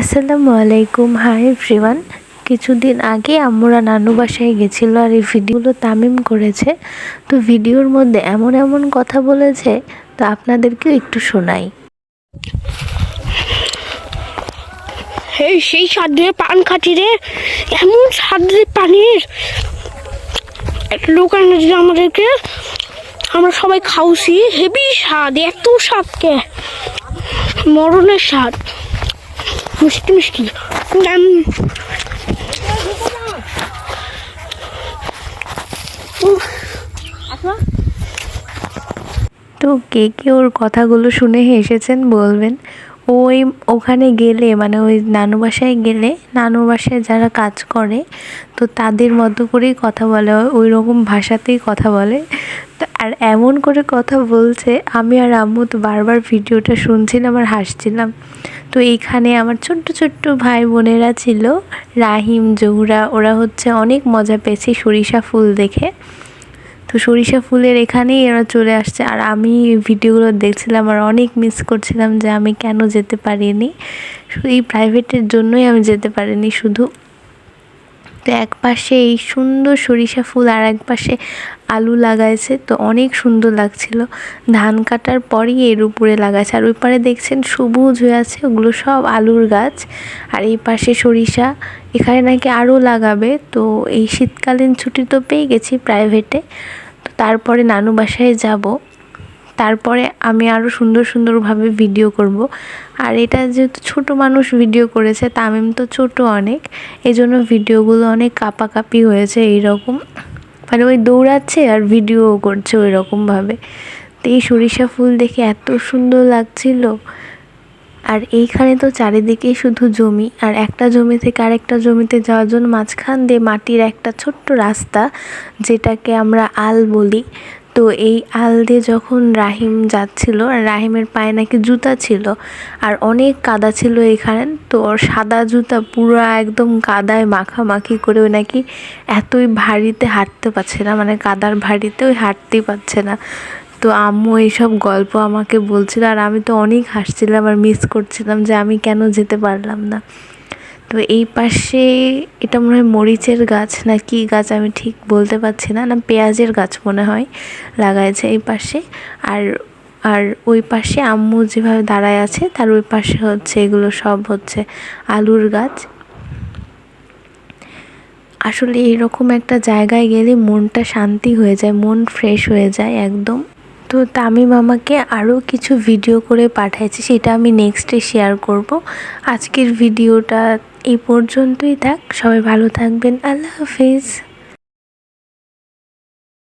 আসসালামু আলাইকুম। Hi everyone কিছুদিন আগে আমরা নানু বাসায় গেছিল আর এই ভিডিওগুলো তামিম করেছে। তো ভিডিওর মধ্যে এমন এমন কথা বলেছে, তো আপনাদেরকেও একটু শোনাই। সেই সাদরে পান খাটি রে, এমন সাদরে পানির লোক আনে দিল আমাদেরকে। আমরা সবাই খাওছি, হেভি স্বাদ, এত স্বাদকে, মরণের স্বাদ। মিষ্টি উম, তো কে কে ওর কথাগুলো শুনে হেসেছেন বলবেন? ওই ওখানে গেলে মানে ওই নানু বাসায় গেলে নানু বাসায় যারা কাজ করে তো তাদের মতো করেই কথা বলে ওই রকম ভাষাতেই কথা বলে। আর এমন করে কথা বলছে, আমি আর আম্মু তো বারবার ভিডিওটা শুনছিলাম আর হাসছিলাম। তো এইখানে আমার ছোট্ট ছোট্ট ভাই বোনেরা ছিল, রাহিম, জহুরা, ওরা হচ্ছে অনেক মজা পেয়েছে সরিষা ফুল দেখে। তো সরিষা ফুলের এখানেই এরা চলে আসছে, আর আমি ভিডিওগুলো দেখছিলাম আর অনেক মিস করছিলাম যে আমি কেন যেতে পারিনি। এই প্রাইভেটের জন্যই আমি যেতে পারিনি, শুধু তো এক পাশে এই সুন্দর সরিষা ফুল আর এক পাশে আলু লাগাইছে। তো অনেক সুন্দর লাগছিল। ধান কাটার পরই এর উপরে লাগাইছে। আর ওই পারে দেখছেন সবুজ হয়ে আছে, ওগুলো সব আলুর গাছ। আর এই পাশে সরিষা, এখানে নাকি আরও লাগাবে। তো এই শীতকালীন ছুটি তো পেয়ে গেছি প্রাইভেটে তো তারপরে নানু বাসায় যাব। তারপরে আমি আরও সুন্দর সুন্দরভাবে ভিডিও করব। আর এটা যেহেতু ছোট মানুষ ভিডিও করেছে, তামিম তো ছোট অনেক এই জন্য ভিডিওগুলো অনেক কাপাকাপি হয়েছে এইরকম। মানে ওই দৌড়াচ্ছে আর ভিডিও করছে ওই রকমভাবে তো এই সরিষা ফুল দেখে এত সুন্দর লাগছিল। আর এইখানে তো চারিদিকে শুধু জমি, আর একটা জমি থেকে আরেকটা জমিতে যাওয়ার জন্য মাঝখান দিয়ে মাটির একটা ছোট্ট রাস্তা, যেটাকে আমরা আল বলি। তো এই আল দিয়ে যখন রাহিম যাচ্ছিল, রাহিমের পায়ে নাকি জুতা ছিল আর অনেক কাদা ছিল এখানে, তো ওর সাদা জুতা পুরো একদম কাদায় মাখামাখি করে ওই নাকি এতই ভারীতে হাঁটতে পারছে না মানে কাদার ভারীতে ওই হাঁটতেই পারছে না। তো আম্মু এইসব গল্প আমাকে বলছিল আর আমি তো অনেক হাসছিলাম আর মিস করছিলাম যে আমি কেন যেতে পারলাম না। তো এই পাশে এটা মনে হয় মরিচের গাছ না কি গাছ আমি ঠিক বলতে পারছি না না পেঁয়াজের গাছ মনে হয় লাগাইছে এই পাশে। আর আর ওই পাশে আম্মু যেভাবে দাঁড়ায় আছে, তার ওই পাশে হচ্ছে এগুলো সব হচ্ছে আলুর গাছ। আসলে এরকম একটা জায়গায় গেলে মনটা শান্তি হয়ে যায়, মন ফ্রেশ হয়ে যায় একদম। তো তামিম আমাকে আরও কিছু ভিডিও করে পাঠাইছে, সেটা আমি নেক্সটে শেয়ার করব। আজকের ভিডিওটা এই পর্যন্তই থাক। সবাই ভালো থাকবেন। আল্লাহ হাফিজ।